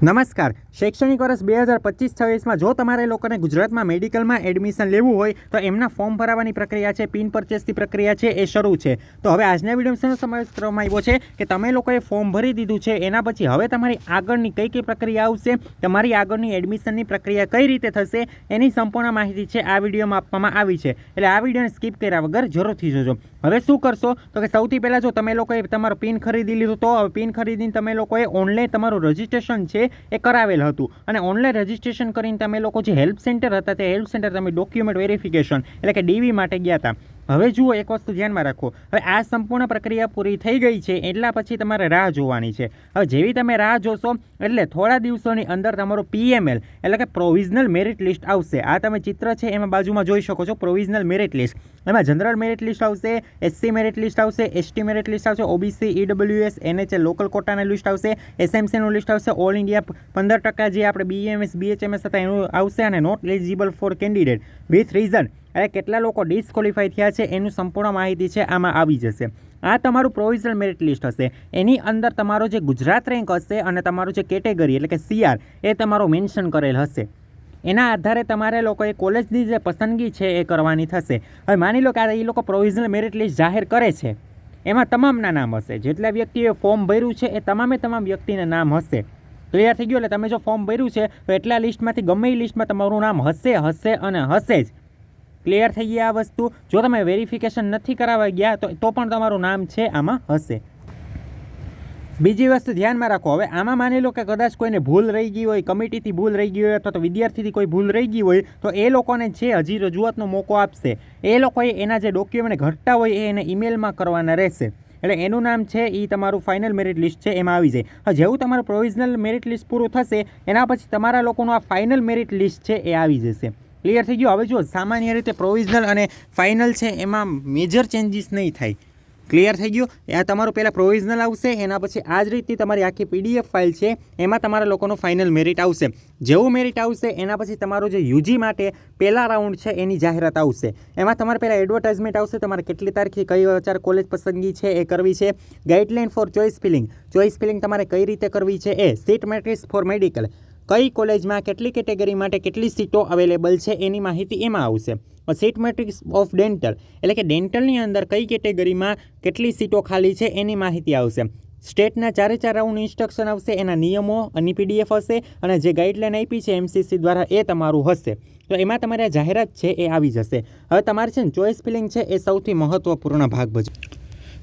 નમસ્કાર. શૈક્ષણિક વર્ષ બે હજાર પચીસ છવ્વીસમાં જો તમારે લોકોને ગુજરાતમાં મેડિકલમાં એડમિશન લેવું હોય, તો એમના ફોર્મ ભરાવાની પ્રક્રિયા છે, પિન પરચેસની પ્રક્રિયા છે, એ શરૂ છે. તો હવે આજના વિડીયોમાં સમાવેશ કરવામાં આવ્યો છે કે તમે લોકોએ ફોર્મ ભરી દીધું છે, એના પછી હવે તમારી આગળની કઈ કઈ પ્રક્રિયા આવશે, તમારી આગળની એડમિશનની પ્રક્રિયા કઈ રીતે થશે, એની સંપૂર્ણ માહિતી છે, આ વિડીયોમાં આપવામાં આવી છે. એટલે આ વિડીયોને સ્કીપ કર્યા વગર જરૂરથી જોજો. હવે શું કરશો? તો કે સૌથી પહેલાં જો તમે લોકોએ તમારો પિન ખરીદી લીધું, તો હવે પિન ખરીદીને તમે લોકોએ ઓનલાઈન તમારું રજિસ્ટ્રેશન છે એ કરાવેલ હતું. અને ઓનલાઈન રજિસ્ટ્રેશન કરીને તમે લોકો જે હેલ્પ સેન્ટર હતા, તે હેલ્પ સેન્ટર તમે ડોક્યુમેન્ટ વેરિફિકેશન એટલે કે ડીવી માટે ગયા હતા. હવે જુઓ, એક વસ્તુ ધ્યાનમાં રાખો. હવે આ સંપૂર્ણ પ્રક્રિયા પૂરી થઈ ગઈ છે, એટલા પછી તમારે રાહ જોવાની છે. હવે જેવી તમે રાહ જોશો, એટલે થોડા દિવસોની અંદર તમારું પીએમએલ એટલે કે પ્રોવિઝનલ મેરિટ લિસ્ટ આવશે. આ તમે ચિત્ર છે, એમાં બાજુમાં જોઈ શકો છો, પ્રોવિઝનલ મેરિટ લિસ્ટ. એમાં જનરલ મેરિટ લિસ્ટ આવશે એસસી મેરિટ લિસ્ટ આવશે એસટી મેરિટ લિસ્ટ આવશે, ઓબીસી ઈડબ્લ્યુએસ એનએચએ લોકલ કોટાની લિસ્ટ આવશે એસએમસીનું લિસ્ટ આવશે, ઓલ ઇન્ડિયા પંદર ટકા જે આપણે બીએમએસ બીએચએમએસ હતા એનું આવશે, અને not eligible for candidate. With reason એટલે કેટલા લોકો ડિસ્કોલિફાઈ થયા છે એનું સંપૂર્ણ માહિતી છે, આમાં આવી જશે. આ તમારું પ્રોવિઝનલ મેરિટ લિસ્ટ હશે. એની અંદર તમારો જે ગુજરાત રેન્ક હશે અને તમારું જે કેટેગરી એટલે કે સીઆર એ તમારો મેન્શન કરેલ હશે. એના આધારે તમારે લોકોએ કોલેજની જે પસંદગી છે એ કરવાની થશે. હવે માની લો કે આ એ લોકો પ્રોવિઝનલ મેરિટ લિસ્ટ જાહેર કરે છે. એમાં તમામના નામ હશે. જેટલા વ્યક્તિએ ફોર્મ ભર્યું છે એ તમામે તમામ વ્યક્તિના નામ હશે. ક્લિયર થઈ ગયું? એટલે તમે જો ફોર્મ ભર્યું છે, તો એટલા લિસ્ટમાંથી ગમે એ લિસ્ટમાં તમારું નામ હશે હશે અને હશે જ. ક્લિયર થઈ ગયા આ વસ્તુ. જો તમે વેરિફિકેશન નથી કરાવવા ગયા, તો તો પણ તમારું નામ છે, આમાં હશે. બીજી વસ્તુ ધ્યાનમાં રાખો. હવે આમાં માની લો કે કદાચ કોઈને ભૂલ રહી ગઈ હોય, કમિટીથી ભૂલ રહી ગઈ હોય, અથવા તો વિદ્યાર્થીથી કોઈ ભૂલ રહી ગઈ હોય, તો એ લોકોને છે હજી રજૂઆતનો મોકો આપશે. એ લોકોએ એના જે ડોક્યુમેન્ટ ઘટતા હોય, એ એને ઈમેલમાં કરવાના રહેશે. એટલે એનું નામ છે એ તમારું ફાઇનલ મેરિટ લિસ્ટ છે, એમાં આવી જાય. જેવું તમારું પ્રોવિઝનલ મેરિટ લિસ્ટ પૂરું થશે, એના પછી તમારા લોકોનું આ ફાઇનલ મેરિટ લિસ્ટ છે, એ આવી જશે. ક્લિયર થઈ ગયું? હવે જો સામાન્ય રીતે પ્રોવિઝનલ અને ફાઇનલ છે, એમાં મેજર ચેન્જીસ નહીં થાય. ક્લિયર થઈ ગયું? આ તમારું પહેલાં પ્રોવિઝનલ આવશે, એના પછી આ જ રીતની તમારી આખી પીડીએફ ફાઇલ છે, એમાં તમારા લોકોનું ફાઇનલ મેરિટ આવશે. જેવું મેરિટ આવશે, એના પછી તમારું જે યુજી માટે પહેલા રાઉન્ડ છે, એની જાહેરાત આવશે. એમાં તમારે પહેલાં એડવર્ટાઇઝમેન્ટ આવશે, તમારે કેટલી તારીખે કઈ અત્યારે કોલેજ પસંદગી છે, એ કરવી છે. Guideline for choice filling choice filling તમારે કઈ રીતે કરવી છે, એ સીટ મેટ્રિક્સ ફોર મેડિકલ કઈ કોલેજમાં કેટલી કેટેગરી માટે કેટલી સીટો અવેલેબલ છે એની માહિતી એમાં આવશે. સીટ મેટ્રિક્સ ઓફ ડેન્ટલ, એટલે કે ડેન્ટલની અંદર કઈ કેટેગરીમાં કેટલી સીટો ખાલી છે એની માહિતી આવશે. સ્ટેટના ચારે ચાર રાઉન્ડ ઇન્સ્ટ્રક્શન આવશે, એના નિયમો અને પીડીએફ હશે, અને જે ગાઈડલાઇન આપી છે એમસીસી દ્વારા એ તમારું હશે. તો એમાં તમારે જાહેરાત છે એ આવી જશે. હવે તમારે છે ને ચોઇસ ફિલિંગ છે એ સૌથી મહત્ત્વપૂર્ણ ભાગ ભજવે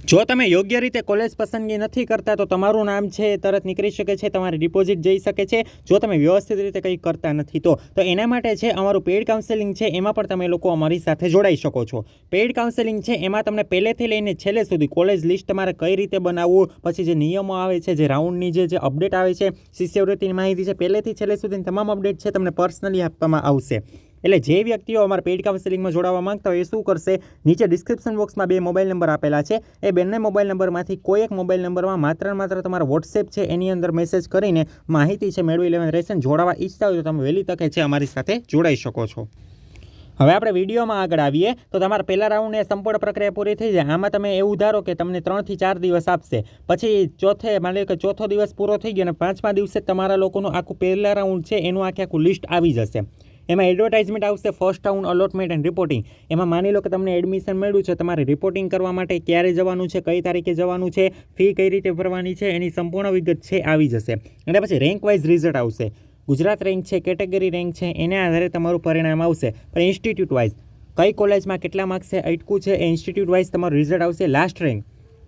જો તમે યોગ્ય રીતે કોલેજ પસંદગી નથી કરતા, તો તમારું નામ છે એ તરત નીકળી શકે છે, તમારી ડિપોઝિટ જઈ શકે છે. જો તમે વ્યવસ્થિત રીતે કંઈ કરતા નથી, તો તો એના માટે છે, અમારું પેઇડ કાઉન્સેલિંગ છે, એમાં પણ તમે લોકો અમારી સાથે જોડાઈ શકો છો. પેઇડ કાઉન્સેલિંગ છે, એમાં તમને પહેલેથી લઈને છેલ્લે સુધી કોલેજ લિસ્ટ તમારે કઈ રીતે બનાવવું, પછી જે નિયમો આવે છે, જે રાઉન્ડની જે જે અપડેટ આવે છે, શિષ્યવૃત્તિની માહિતી છે, પહેલેથી છેલ્લે સુધીની તમામ અપડેટ છે, તમને પર્સનલી આપવામાં આવશે. એટલે જે વ્યક્તિઓ અમારા પેઇડ કાઉન્સેલિંગમાં જોડાવા માંગતા હોય એ શું કરશે? નીચે ડિસ્ક્રિપ્શન બોક્સમાં બે મોબાઈલ નંબર આપેલા છે. એ બંને મોબાઈલ નંબરમાંથી કોઈ એક મોબાઈલ નંબરમાં માત્ર માત્ર તમારા વોટ્સએપ છે એની અંદર મેસેજ કરીને માહિતી છે, મેળવી લેવાની રહેશે જોડાવા ઈચ્છતા હોય તો તમે વહેલી તકે છે અમારી સાથે જોડાઈ શકો છો. હવે આપણે વિડીયોમાં આગળ આવીએ. તો તમારા પહેલા રાઉન્ડની સંપૂર્ણ પ્રક્રિયા પૂરી થઈ જાય. આમાં તમે એવું ધારો કે તમને ત્રણથી ચાર દિવસ આપશે. પછી ચોથે, માની લો કે ચોથો દિવસ પૂરો થઈ ગયો અને પાંચમા દિવસે તમારા લોકોનું આખું પહેલા રાઉન્ડ છે, એનું આખે આખું લિસ્ટ આવી જશે. એમાં એડવર્ટાઇઝમેન્ટ આવશે first town allotment and reporting એમાં માની લો કે તમને એડમિશન મળ્યું છે, તમારે રિપોર્ટિંગ કરવા માટે ક્યારે જવાનું છે, કઈ તારીખે જવાનું છે ફી કઈ રીતે ભરવાની છે, એની સંપૂર્ણ વિગત છે, આવી જશે. અને પછી રેન્ક વાઇઝ રિઝલ્ટ આવશે. ગુજરાત રેન્ક છે કેટેગરી રેન્ક છે, એના આધારે તમારું પરિણામ આવશે. પણ ઇન્સ્ટિટ્યૂટ વાઇઝ કઈ કોલેજમાં કેટલા માર્ક્સે અટકું છે, એ ઇન્સ્ટિટ્યૂટ વાઇઝ તમારું રિઝલ્ટ આવશે લાસ્ટ રેન્ક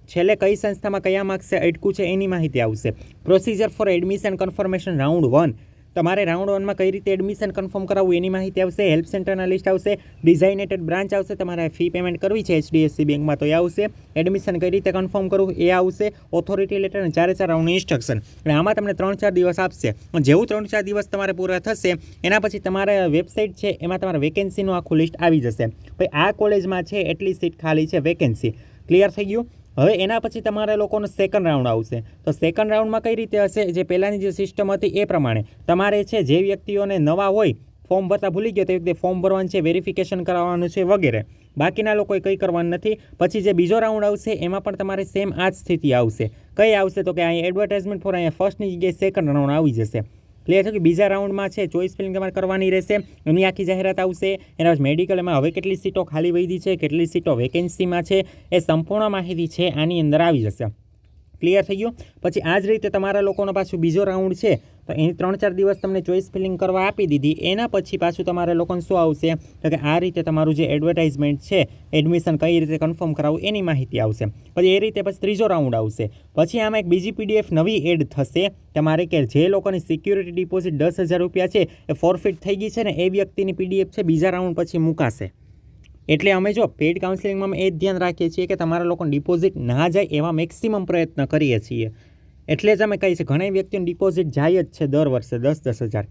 છેલ્લે કઈ સંસ્થામાં કયા માર્ક્સે અટકું છે, એની માહિતી આવશે. Procedure for admission confirmation round one તમારે રાઉન્ડ વનમાં કઈ રીતે એડમિશન કન્ફર્મ કરાવવું એની માહિતી આવશે હેલ્પ સેન્ટરના લિસ્ટ આવશે ડિઝાઇનેટેડ બ્રાન્ચ આવશે, તમારે ફી પેમેન્ટ કરવી છે એચડીએફસી બેંકમાં તો એ આવશે. એડમિશન કઈ રીતે કન્ફર્મ કરવું એ આવશે. ઓથોરિટી લેટર અને ચારે ચાર રાઉન્ડ ઇન્સ્ટ્રક્શન અને આમાં તમને ત્રણ ચાર દિવસ આપશે. જેવું ત્રણ ચાર દિવસ તમારે પૂરા થશે, એના પછી તમારે વેબસાઇટ છે, એમાં તમારે વેકેન્સીનું આખું લિસ્ટ આવી જશે. ભાઈ, આ કોલેજમાં છે, એટલી સીટ ખાલી છે વેકેન્સી ક્લિયર થઈ ગયું? હવે એના પછી તમારે લોકોનો સેકન્ડ રાઉન્ડ આવશે. તો સેકન્ડ રાઉન્ડમાં કઈ રીતે હશે? જે પહેલાંની જે સિસ્ટમ હતી એ પ્રમાણે. તમારે છે, જે વ્યક્તિઓને નવા હોય ફોર્મ ભરતા ભૂલી ગયો, તે વ્યક્તિ ફોર્મ ભરવાનું છે વેરિફિકેશન કરાવવાનું છે વગેરે. બાકીના લોકોએ કંઈ કરવાનું નથી. પછી જે બીજો રાઉન્ડ આવશે, એમાં પણ તમારે સેમ આ જ સ્થિતિ આવશે. કઈ આવશે? તો કે અહીંયા એડવર્ટાઇઝમેન્ટ ફોર અહીંયા ફર્સ્ટની જગ્યાએ સેકન્ડ રાઉન્ડ આવી જશે. ક્લિયર છે કે બીજા રાઉન્ડમાં છે, ચોઈસ ફિલિંગ તમારે કરવાની રહેશે. એની આખી જાહેરાત આવશે. એના પછી મેડિકલ હવે કેટલી સીટો ખાલી વધી છે, કેટલી સીટો વેકેન્સીમાં છે, એ સંપૂર્ણ માહિતી છે, આની અંદર આવી જશે. ક્લિયર થઈ ગયું? પછી આ જ રીતે તમારા લોકોનો પાછું બીજો રાઉન્ડ છે. તો એની ત્રણ ચાર દિવસ તમને ચોઈસ ફિલિંગ કરવા આપી દીધી. એના પછી પાછું તમારે લોકોને શું આવશે? તો કે આ રીતે તમારું જે એડવર્ટાઇઝમેન્ટ છે એડમિશન કઈ રીતે કન્ફર્મ કરાવવું એની માહિતી આવશે. પછી એ રીતે પછી ત્રીજો રાઉન્ડ આવશે. પછી આમાં એક બીજી પીડીએફ નવી એડ થશે. તમારે કે જે લોકોની સિક્યુરિટી ડિપોઝિટ દસ હજાર રૂપિયા છે, એ ફોરફિટ થઈ ગઈ છે ને એ વ્યક્તિની પીડીએફ છે, બીજા રાઉન્ડ પછી મુકાશે. એટલે અમે જો પેડ કાઉન્સિલિંગમાં અમે એ જ ધ્યાન રાખીએ છીએ કે તમારા લોકોને ડિપોઝિટ ના જાય એવા મેક્સિમમ પ્રયત્ન કરીએ છીએ. એટલે જ અમે કહીએ છીએ ઘણી વ્યક્તિઓને ડિપોઝિટ જાય જ છે દર વર્ષે, દસ દસ હજાર.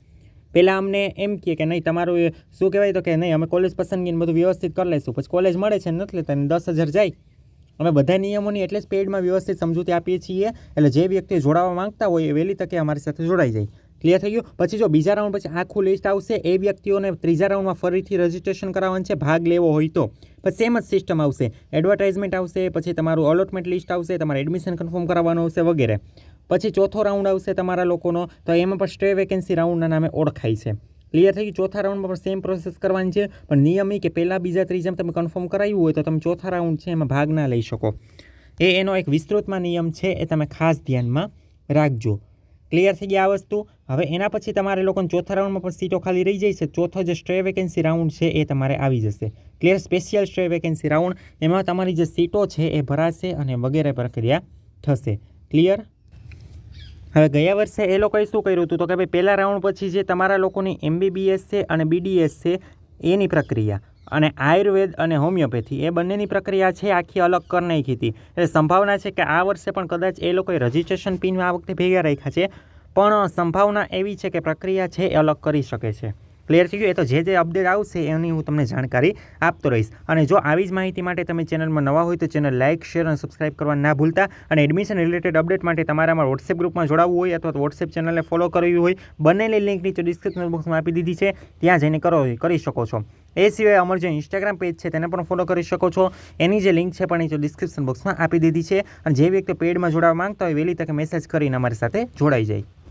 પહેલાં અમને એમ કહે કે નહીં, તમારું એ શું કહેવાય તો કે નહીં, અમે કોલેજ પસંદગીને બધું વ્યવસ્થિત કરી લઈશું. પછી કોલેજ મળે છે નથી લેતા દસ હજાર જાય. અમે બધા નિયમોની એટલે જ પેડમાં વ્યવસ્થિત સમજૂતી આપીએ છીએ. એટલે જે વ્યક્તિ જોડાવા માંગતા હોય એ વહેલી તકે અમારી સાથે જોડાઈ જાય. ક્લિયર થઈ ગયું? પછી જો બીજા રાઉન્ડ પછી આખું લિસ્ટ આવશે, એ વ્યક્તિઓને ત્રીજા રાઉન્ડમાં ફરીથી રજિસ્ટ્રેશન કરાવવાનું છે, ભાગ લેવો હોય તો. પછી સેમ જ સિસ્ટમ આવશે. એડવર્ટાઇઝમેન્ટ આવશે, પછી તમારું અલોટમેન્ટ લિસ્ટ આવશે, તમારે એડમિશન કન્ફર્મ કરાવવાનું આવશે વગેરે. પછી ચોથો રાઉન્ડ આવશે તમારા લોકોનો. તો એમાં પણ સ્ટે વેકેન્સી રાઉન્ડના નામે ઓળખાય છે. ક્લિયર થઈ ગયું? ચોથા રાઉન્ડમાં પણ સેમ પ્રોસેસ કરવાની છે. પણ નિયમ કે પહેલાં, બીજા ત્રીજામાં તમે કન્ફર્મ કરાવ્યું હોય તો તમે ચોથા રાઉન્ડ છે એમાં ભાગ ના લઈ શકો. એ એનો એક વિસ્તૃતમાં નિયમ છે, એ તમે ખાસ ધ્યાનમાં રાખજો. ક્લિયર થઈ ગયા આ વસ્તુ? હવે એના પછી તમારે લોકોને ચોથા રાઉન્ડમાં પણ સીટો ખાલી રહી જાય છે. ચોથો જે સ્ટ્રે વેકેન્સી રાઉન્ડ છે, એ તમારે આવી જશે. Clear special stray vacancy round એમાં તમારી જે સીટો છે, એ ભરાશે અને વગેરે પ્રક્રિયા થશે. ક્લિયર હવે ગયા વર્ષે એ લોકોએ શું કર્યું હતું? તો કે ભાઈ, પહેલા રાઉન્ડ પછી જે તમારા લોકોની એમબીબીએસ છે અને બીડીએસ છે, એની પ્રક્રિયા અને આયુર્વેદ અને હોમિયોપેથી, એ બંનેની પ્રક્રિયા છે આખી અલગ કરી નાખી હતી. એટલે સંભાવના છે કે આ વર્ષે પણ કદાચ એ લોકોએ રજિસ્ટ્રેશન પિન આ વખતે ભેગા રાખ્યા છે, પણ સંભાવના એવી છે કે પ્રક્રિયા છે એ અલગ કરી શકે છે. ક્લિયર થઈ ગયું? એ તો જે જે અપડેટ આવશે એની હું તમને જાણકારી આપતો રહીશ. અને જો આવી જ માહિતી માટે તમે ચેનલમાં નવા હોય તો ચેનલ લાઇક શેર અને સબસ્ક્રાઇબ કરવા ના ભૂલતા. અને એડમિશન રિલેટેડ અપડેટ માટે તમારે અમારા વોટ્સએપ ગ્રુપમાં જોડાવવું હોય અથવા તો વોટ્સએપ ચેનલને ફોલો કરવી હોય, બંનેની લિંક નીચે ડિસ્ક્રિપ્શન બોક્સમાં આપી દીધી છે. ત્યાં જઈને કરો, કરી શકો છો. એ સિવાય અમારું જે ઇન્સ્ટાગ્રામ પેજ છે તેને પણ ફોલો કરી શકો છો. એની જે લિંક છે પણ નીચે ડિસ્ક્રિપ્શન બોક્સમાં આપી દીધી છે. અને જે વ્યક્તિ પેડમાં જોડાવા માંગતા હોય, વહેલી તકે મેસેજ કરીને અમારી સાથે જોડાઈ જાય.